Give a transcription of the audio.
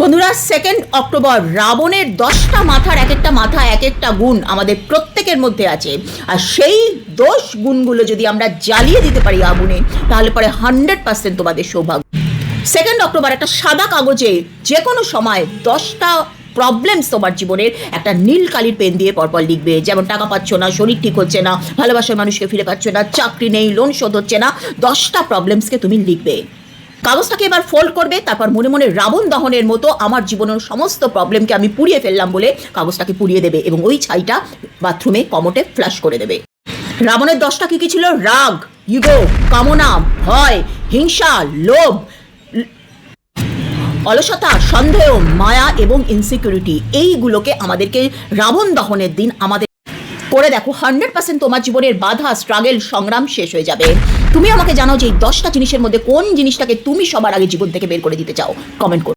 বন্ধুরা second October রাবণের দশটা মাথার এক একটা মাথা এক একটা গুণ আমাদের প্রত্যেকের মধ্যে আছে। আর সেই দোষ গুণগুলো যদি আমরা জ্বালিয়ে দিতে পারি আগুনে, তাহলে পরে হান্ড্রেড পার্সেন্ট তোমাদের সৌভাগ্য। সেকেন্ড অক্টোবর একটা সাদা কাগজে যে কোনো সময় দশটা প্রবলেমস তোমার জীবনের একটা নীল কালির পেন দিয়ে পরপর লিখবে। যেমন, টাকা পাচ্ছ না, শরীর ঠিক হচ্ছে না, ভালোবাসার মানুষকে ফিরে পাচ্ছ না, চাকরি নেই লোন শোধ হচ্ছে না, দশটা প্রবলেমসকে তুমি লিখবে। কাগজটাকে এবার ফোল্ড করবে, তারপর মনে মনে রাবণ দহনের মতো আমার জীবনের সমস্ত প্রবলেমকে আমি পুড়িয়ে ফেললাম বলে কাগজটাকে পুড়িয়ে দেবে এবং ওই ছাইটা বাথরুমে কমোটে ফ্ল্যাশ করে দেবে। রাবণের দশটা কি কি ছিল? রাগ, ইগো, কামনা, ভয়, হিংসা, লোভ, অলসতা, সন্দেহ, মায়া এবং ইনসিকিউরিটি এইগুলোকে আমাদেরকে রাবণ দহনের দিন আমাদের করে দেখো হান্ড্রেড পার্সেন্ট তোমার জীবনের বাধা স্ট্রাগেল সংগ্রাম শেষ হয়ে যাবে। তুমি আমাকে জানাও যে এই দশটা জিনিসের মধ্যে কোন জিনিসটাকে তুমি সবার আগে জীবন থেকে বের করে দিতে চাও। কমেন্ট করো।